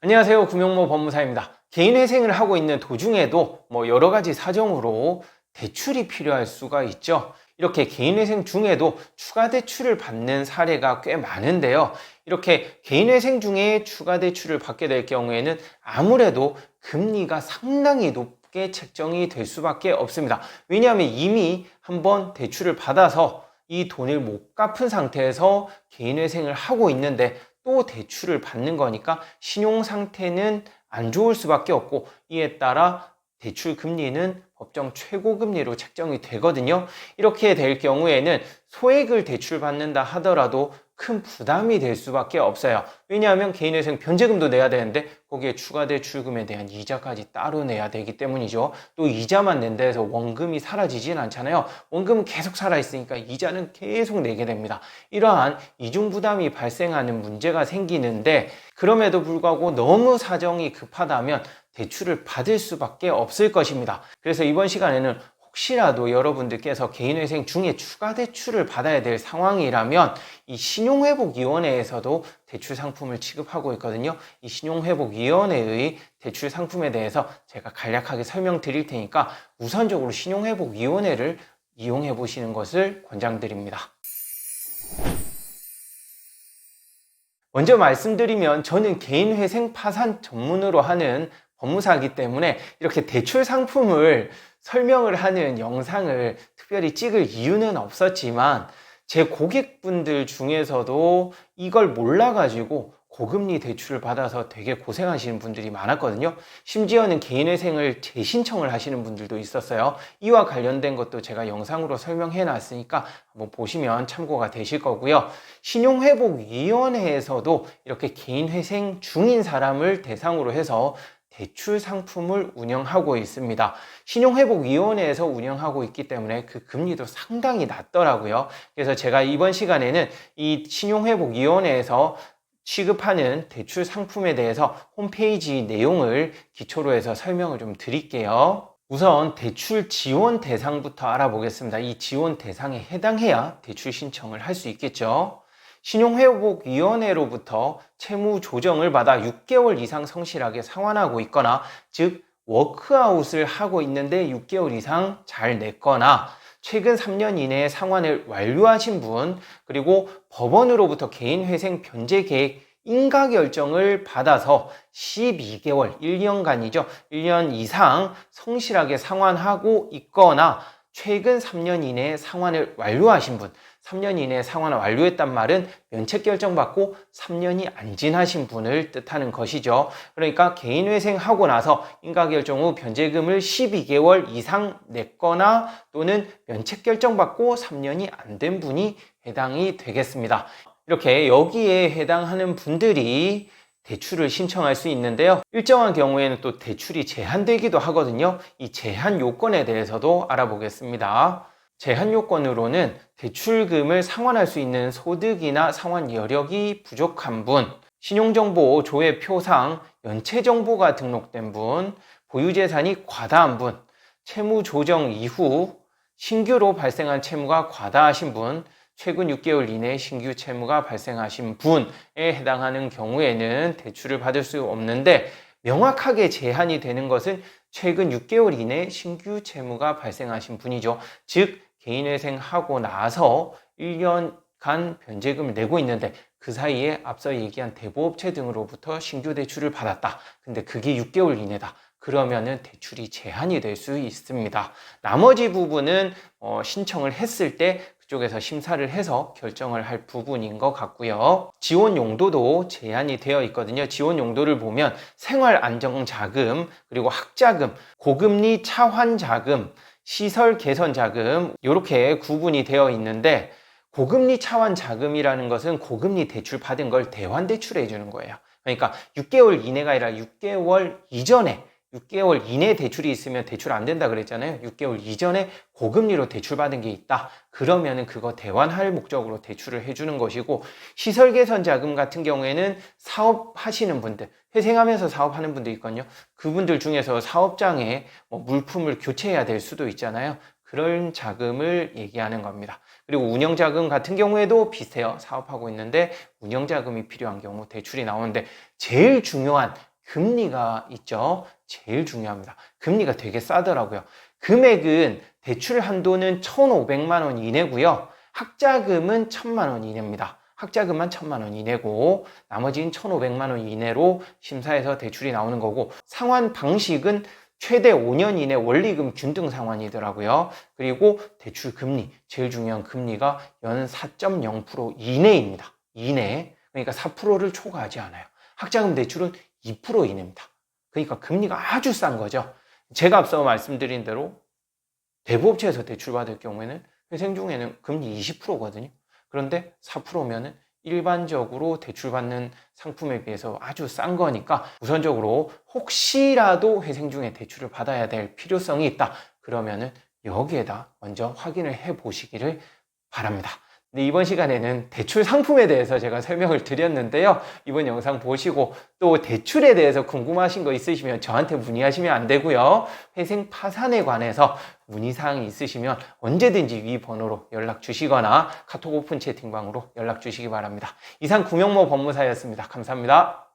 안녕하세요. 구명모 법무사입니다. 개인회생을 하고 있는 도중에도 뭐 여러 가지 사정으로 대출이 필요할 수가 있죠. 이렇게 개인회생 중에도 추가 대출을 받는 사례가 꽤 많은데요. 이렇게 개인회생 중에 추가 대출을 받게 될 경우에는 아무래도 금리가 상당히 높게 책정이 될 수밖에 없습니다. 왜냐하면 이미 한번 대출을 받아서 이 돈을 못 갚은 상태에서 개인회생을 하고 있는데 또 대출을 받는 거니까 신용 상태는 안 좋을 수밖에 없고 이에 따라 대출 금리는 법정 최고 금리로 책정이 되거든요. 이렇게 될 경우에는 소액을 대출받는다 하더라도 큰 부담이 될 수밖에 없어요. 왜냐하면 개인회생 변제금도 내야 되는데 거기에 추가 대출금에 대한 이자까지 따로 내야 되기 때문이죠. 또 이자만 낸다 해서 원금이 사라지진 않잖아요. 원금은 계속 살아있으니까 이자는 계속 내게 됩니다. 이러한 이중 부담이 발생하는 문제가 생기는데 그럼에도 불구하고 너무 사정이 급하다면 대출을 받을 수밖에 없을 것입니다. 그래서 이번 시간에는 혹시라도 여러분들께서 개인회생 중에 추가 대출을 받아야 될 상황이라면 이 신용회복위원회에서도 대출 상품을 취급하고 있거든요. 이 신용회복위원회의 대출 상품에 대해서 제가 간략하게 설명드릴 테니까 우선적으로 신용회복위원회를 이용해 보시는 것을 권장드립니다. 먼저 말씀드리면 저는 개인회생 파산 전문으로 하는 법무사이기 때문에 이렇게 대출 상품을 설명을 하는 영상을 특별히 찍을 이유는 없었지만 제 고객분들 중에서도 이걸 몰라가지고 고금리 대출을 받아서 되게 고생하시는 분들이 많았거든요. 심지어는 개인회생을 재신청을 하시는 분들도 있었어요. 이와 관련된 것도 제가 영상으로 설명해 놨으니까 한번 보시면 참고가 되실 거고요. 신용회복위원회에서도 이렇게 개인회생 중인 사람을 대상으로 해서 대출 상품을 운영하고 있습니다. 신용회복위원회에서 운영하고 있기 때문에 그 금리도 상당히 낮더라고요. 그래서 제가 이번 시간에는 이 신용회복위원회에서 취급하는 대출 상품에 대해서 홈페이지 내용을 기초로 해서 설명을 좀 드릴게요. 우선 대출 지원 대상부터 알아보겠습니다. 이 지원 대상에 해당해야 대출 신청을 할 수 있겠죠. 신용회복위원회로부터 채무 조정을 받아 6개월 이상 성실하게 상환하고 있거나 즉 워크아웃을 하고 있는데 6개월 이상 잘 냈거나 최근 3년 이내에 상환을 완료하신 분 그리고 법원으로부터 개인회생 변제 계획 인가 결정을 받아서 12개월, 1년간이죠. 1년 이상 성실하게 상환하고 있거나 최근 3년 이내에 상환을 완료하신 분, 3년 이내에 상환을 완료했단 말은 면책 결정받고 3년이 안 지나신 분을 뜻하는 것이죠. 그러니까 개인회생하고 나서 인가결정 후 변제금을 12개월 이상 냈거나 또는 면책 결정받고 3년이 안 된 분이 해당이 되겠습니다. 이렇게 여기에 해당하는 분들이 대출을 신청할 수 있는데요. 일정한 경우에는 또 대출이 제한되기도 하거든요. 이 제한 요건에 대해서도 알아보겠습니다. 제한 요건으로는 대출금을 상환할 수 있는 소득이나 상환 여력이 부족한 분, 신용정보 조회 표상 연체 정보가 등록된 분, 보유재산이 과다한 분, 채무 조정 이후 신규로 발생한 채무가 과다하신 분, 최근 6개월 이내 신규 채무가 발생하신 분에 해당하는 경우에는 대출을 받을 수 없는데 명확하게 제한이 되는 것은 최근 6개월 이내 신규 채무가 발생하신 분이죠. 즉 개인회생하고 나서 1년간 변제금을 내고 있는데 그 사이에 앞서 얘기한 대부업체 등으로부터 신규 대출을 받았다. 근데 그게 6개월 이내다. 그러면은 대출이 제한이 될 수 있습니다. 나머지 부분은 어, 신청을 했을 때 그쪽에서 심사를 해서 결정을 할 부분인 것 같고요. 지원 용도도 제한이 되어 있거든요. 지원 용도를 보면 생활 안정 자금, 그리고 학자금, 고금리 차환 자금, 시설 개선 자금 이렇게 구분이 되어 있는데 고금리 차환 자금이라는 것은 고금리 대출 받은 걸 대환 대출해 주는 거예요. 그러니까 6개월 이내가 아니라 6개월 이전에 6개월 이내 대출이 있으면 대출 안 된다 그랬잖아요. 6개월 이전에 고금리로 대출 받은 게 있다. 그러면은 그거 대환할 목적으로 대출을 해주는 것이고 시설 개선 자금 같은 경우에는 사업하시는 분들 회생하면서 사업하는 분들 있거든요. 그분들 중에서 사업장에 뭐 물품을 교체해야 될 수도 있잖아요. 그런 자금을 얘기하는 겁니다. 그리고 운영자금 같은 경우에도 비슷해요. 사업하고 있는데 운영자금이 필요한 경우 대출이 나오는데 제일 중요한 금리가 있죠. 제일 중요합니다. 금리가 되게 싸더라고요. 금액은 대출 한도는 1,500만 원 이내고요. 학자금은 1,000만 원 이내입니다. 학자금만 1,000만 원 이내고 나머지는 1,500만 원 이내로 심사해서 대출이 나오는 거고 상환 방식은 최대 5년 이내 원리금 균등 상환이더라고요. 그리고 대출 금리, 제일 중요한 금리가 연 4.0% 이내입니다. 이내. 그러니까 4%를 초과하지 않아요. 학자금 대출은 2% 이내입니다. 그러니까 금리가 아주 싼 거죠. 제가 앞서 말씀드린 대로 대부업체에서 대출받을 경우에는 회생 중에는 금리 20%거든요. 그런데 4%면은 일반적으로 대출받는 상품에 비해서 아주 싼 거니까 우선적으로 혹시라도 회생 중에 대출을 받아야 될 필요성이 있다. 그러면은 여기에다 먼저 확인을 해 보시기를 바랍니다. 네, 이번 시간에는 대출 상품에 대해서 제가 설명을 드렸는데요. 이번 영상 보시고 또 대출에 대해서 궁금하신 거 있으시면 저한테 문의하시면 안 되고요. 회생 파산에 관해서 문의사항이 있으시면 언제든지 위 번호로 연락 주시거나 카톡 오픈 채팅방으로 연락 주시기 바랍니다. 이상 구명모 법무사였습니다. 감사합니다.